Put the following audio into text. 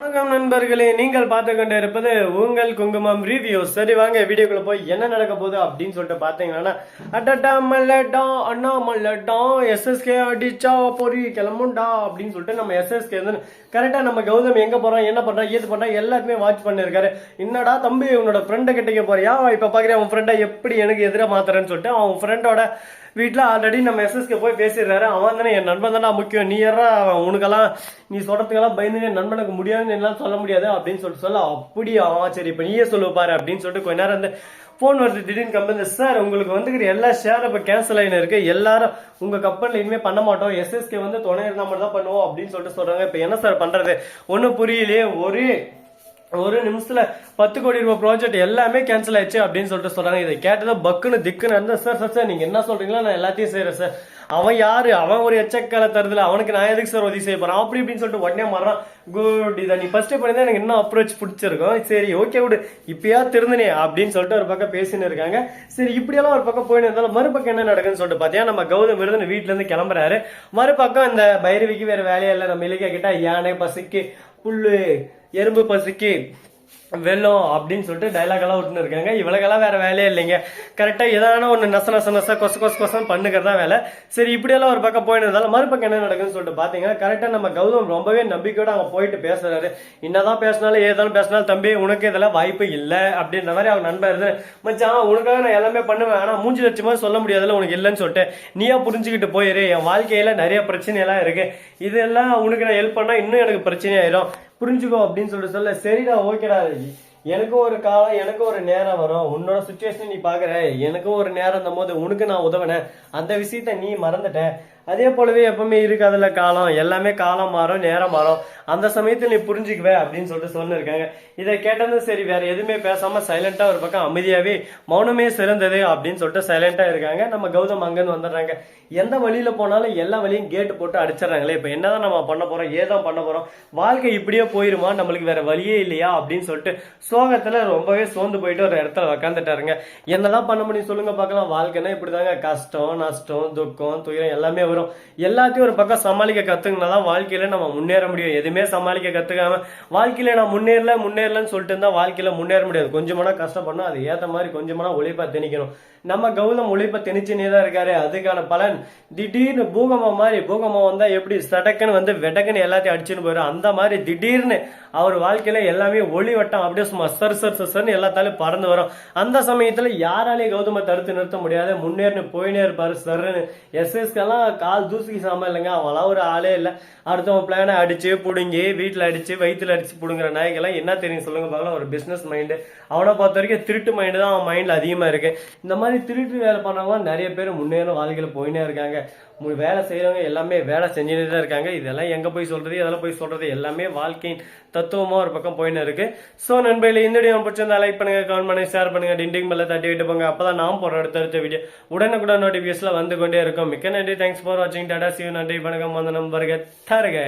வணக்கம் நண்பர்களே நீங்கள் பார்த்து கொண்டு இருப்பது உங்கள் குங்குமம் ரிவ்யூ சரி வாங்க வீடியோக்குள்ள போய் என்ன நடக்க போகுது அப்படின்னு சொல்லிட்டு பார்த்தீங்கன்னா அடடா மல்லடா அண்ணா மல்லடா எஸ்எஸ்கே அடிச்சா பொறி கிளம்புண்டா அப்படின்னு சொல்லிட்டு நம்ம எஸ்எஸ்கே வந்து கரெக்டாக நம்ம கௌதம் எங்க போறோம் என்ன பண்றோம் ஏது பண்றோம் எல்லாருமே வாட்ச் பண்ணிருக்காரு. என்னடா தம்பி உன்னோட ஃப்ரெண்டை கிட்டக்க போறியா? இப்ப பாக்குறேன் அவன் ஃப்ரெண்டை எப்படி எனக்கு எதிராக மாத்துறேன்னு சொல்லிட்டு அவன் ஃப்ரெண்டோட வீட்டில் ஆல்ரெடி நம்ம எஸ்எஸ்கே போய் பேசிடுறாரு. அவன் தானே என் நண்பன் தானே முக்கியம். நீ யாரா உனக்கெல்லாம் நீ சொல்றதுக்கெல்லாம் பயந்து என் நண்பனுக்கு முடியாது எல்லாம் சொல்ல முடியாது அப்படின்னு சொல்லிட்டு சொல்ல அப்படியா? ஆ, சரி இப்போ நீயே சொல்லு பாரு அப்படின்னு சொல்லிட்டு கொஞ்ச நேரம் வந்து ஃபோன் வருது. திடீர்னு கம்பெனி சார் உங்களுக்கு வந்துக்கிற எல்லா ஷேர் இப்போ கேன்சல் ஆகினு இருக்கு. எல்லாரும் உங்கள் கம்பெனியில் இனிமேல் பண்ண மாட்டோம். எஸ்எஸ்கே வந்து துணை இருந்தால் மட்டும் தான் பண்ணுவோம் அப்படின்னு சொல்லிட்டு சொல்கிறாங்க இப்போ என்ன சார் பண்ணுறது ஒன்றும் புரியலையே. ஒரு ஒரு நிமிஷத்துல பத்து கோடி ரூபாய் ப்ராஜெக்ட் எல்லாமே கேன்சல் ஆயிடுச்சு அப்படின்னு சொல்லிட்டு சொல்றாங்க. இதை கேட்டதை பக்குன்னு திக்குன்னு இருந்தா சார் சார் சார் நீங்க என்ன சொல்றீங்களோ நான் எல்லாத்தையும் செய்யறேன் சார் அவன் யாரு? அவன் ஒரு எச்சக்கால தருதுல. அவனுக்கு நான் எதுக்கு சார் உதவி செய்ய போறான்? அப்படி இப்படின்னு சொல்லிட்டு உடனே மாறான் குட் இதை நீ ஃபர்ஸ்ட் பண்ணிதான் எனக்கு இன்னும் அப்ரோச் பிடிச்சிருக்கும். சரி ஓகே விடு. இப்பயா திருந்தனே. அப்படின்னு சொல்லிட்டு ஒரு பக்கம் பேசின்னு இருக்காங்க. சரி இப்படியெல்லாம் ஒரு பக்கம் போயின்னு இருந்தாலும் மறுபக்கம் என்ன நடக்குன்னு சொல்லிட்டு பாத்தியா நம்ம கௌதம் விருதுன்னு வீட்டுல இருந்து கிளம்புறாரு. மறுபக்கம் இந்த பைரவிக்கு வேற வேலையே இல்லை. நம்ம இலக்கிய கிட்ட யானை பசிக்கு. புல்லு எறும்பு பசிக்கு வெள்ளம் அப்படின்னு சொல்லிட்டு டைலாக் எல்லாம் விட்டுன்னு இருக்காங்க. இவளுக்கெல்லாம் வேற வேலையே இல்லைங்க. கரெக்டாக எதானா ஒன்று நச நச நச கொச கொச கொசம் பண்ணுக்கிறதா வேலை. சரி இப்படியெல்லாம் ஒரு பக்கம் போயிட்டு இருந்தாலும் மறுபக்கம் என்ன நடக்குதுன்னு சொல்லிட்டு பார்த்தீங்கன்னா கரெக்டாக நம்ம கௌதம் ரொம்பவே நம்பிக்கையோடு அங்கே போயிட்டு பேசுறாரு. என்னதான் பேசினாலும் ஏதாலும் பேசினாலும் தம்பி உனக்கு இதெல்லாம் வாய்ப்பு இல்லை அப்படின்ற மாதிரி அவங்க நண்பர் இருந்து மச்சான் உனக்காக நான் எல்லாமே பண்ணுவேன். ஆனால் மூஞ்சி லட்சமாக சொல்ல முடியாதுல உனக்கு இல்லைன்னு சொல்லிட்டு. நீயா புரிஞ்சுக்கிட்டு போயிரு. என் வாழ்க்கையில் நிறைய பிரச்சனையெல்லாம் இருக்குது இருக்கு. இதெல்லாம் உனக்கு நான் ஹெல்ப் பண்ணால் இன்னும் எனக்கு பிரச்சனையாயிரும். புரிஞ்சுக்கோ அப்படின்னு சொல்லிட்டு சொல்ல சரிடா ஓகேடா. எனக்கும் ஒரு காலம் எனக்கும் ஒரு நேரம் வரும். உன்னோட சுச்சுவேஷன் நீ பாக்குற. எனக்கும் ஒரு நேரம் இருந்த போது உனக்கு நான் உதவினேன். அந்த விஷயத்த நீ மறந்துட்ட. அதே போலவே எப்பவுமே இருக்காதுல்ல காலம். எல்லாமே காலம் மாறும் நேரம் மாறும். அந்த சமயத்தில் நீ புரிஞ்சுக்குவே அப்படின்னு சொல்லிட்டு சொல்லியிருக்காங்க இதை கேட்டதும் சரி வேற எதுவுமே பேசாம சைலண்டா ஒரு பக்கம் அமைதியாவே மௌனமே சிறந்தது அப்படின்னு சொல்லிட்டு சைலண்டா இருக்காங்க. நம்ம கௌதம் அங்கன்னு வந்துடுறாங்க. எந்த வழியில போனாலும் எல்லா வழியும் கேட்டு போட்டு அடிச்சிடறாங்களே. இப்போ என்னதான் நம்ம பண்ண போறோம் ஏதான் பண்ண போறோம் வாழ்க்கை இப்படியே போயிருமா? நம்மளுக்கு வேற வழியே இல்லையா? அப்படின்னு சொல்லிட்டு சோகத்துல ரொம்பவே சோர்ந்து போயிட்டு ஒரு இடத்துல உக்காந்துட்டாருங்க. என்னதான் பண்ண முடியும் சொல்லுங்க பார்க்கலாம். வாழ்க்கைன்னா இப்படிதாங்க. கஷ்டம் நஷ்டம் துக்கம் துயரம் எல்லாமே வரும். எல்லாத்தையும் ஒரு பக்கம் சமாளிக்க கத்துக்கினா தான் வாழ்க்கையில நம்ம முன்னேற முடியும். எதுவுமே சமாளிக்க கத்துக்காம வாழ்க்கையில நான் முன்னேறல முன்னேறலன்னு சொல்லிட்டு இருந்தா வாழ்க்கையில முன்னேற முடியாது. கொஞ்சமான கஷ்டப்படணும். அது ஏத்த மாதிரி கொஞ்சமான உழைப்பா திணிக்கணும். நம்ம கௌதம் உழைப்ப திணிச்சுனே தான் இருக்காரு. அதுக்கான பலன் திடீர்னு பூகம்பம் மாதிரி பூகம்பம் வந்தா எப்படி சடக்குன்னு வந்து வெடக்குன்னு எல்லாத்தையும் அடிச்சுன்னு போயிடும் அந்த மாதிரி திடீர்னு அவர் வாழ்க்கையில எல்லாமே ஒளி வட்டம் அப்படியே சும்மா சர் சர் சர்னு எல்லாத்தாலும் பறந்து வரும். அந்த சமயத்துல யாராலையும் கௌதம தடுத்து நிறுத்த முடியாது. முன்னேறினு போயினே இருப்பாரு சர்னு. எஸ்எஸ்கெல்லாம் கால் தூசிக்கு சாம இல்லைங்க? அவன்லாம் ஒரு ஆளே இல்லை. அடுத்தவன் பிளானை அடிச்சு பிடுங்கி வீட்டில் அடிச்சு வயிற்றுல அடிச்சு பிடுங்குற நாய்க்கெல்லாம் என்ன தெரியும் சொல்லுங்க பார்க்கலாம் ஒரு பிஸ்னஸ் மைண்டு அவனை பொறுத்த வரைக்கும் திருட்டு மைண்டு தான் அவன் மைண்டில் அதிகமாக இருக்கு. இந்த மாதிரி திருட்டு வேலை பண்ணவங்க நிறைய பேர் முன்னேறும் வாழ்க்கையில் போயினே இருக்காங்க. வேலை செய்கிறவங்க எல்லாமே வேலை செஞ்சுட்டு தான் இருக்காங்க. இதெல்லாம் எங்கே போய் சொல்கிறது இதெல்லாம் போய் சொல்கிறது எல்லாமே வாழ்க்கையின் தத்துவமாக ஒரு பக்கம் போயின்னு இருக்குது ஸோ நண்பர்களே இந்த வீடியோ பிடிச்சிருந்தா லைக் பண்ணுங்க கமெண்ட் பண்ணி ஷேர் பண்ணுங்க. டிண்டிங் மேலே தட்டி விட்டு போங்க. அப்போ தான் நாம் போற அடுத்த வீடியோ உடனுக்குடன் நோட்டிஃபிகேஷனில் வந்து கொண்டே இருக்கும். மிக்க நன்றி. தேங்க்ஸ் ஃபார் ஃபார் வாட்சிங் டாடா சிவ் நன்றி வணக்கம் வந்தனம் வருக தருக.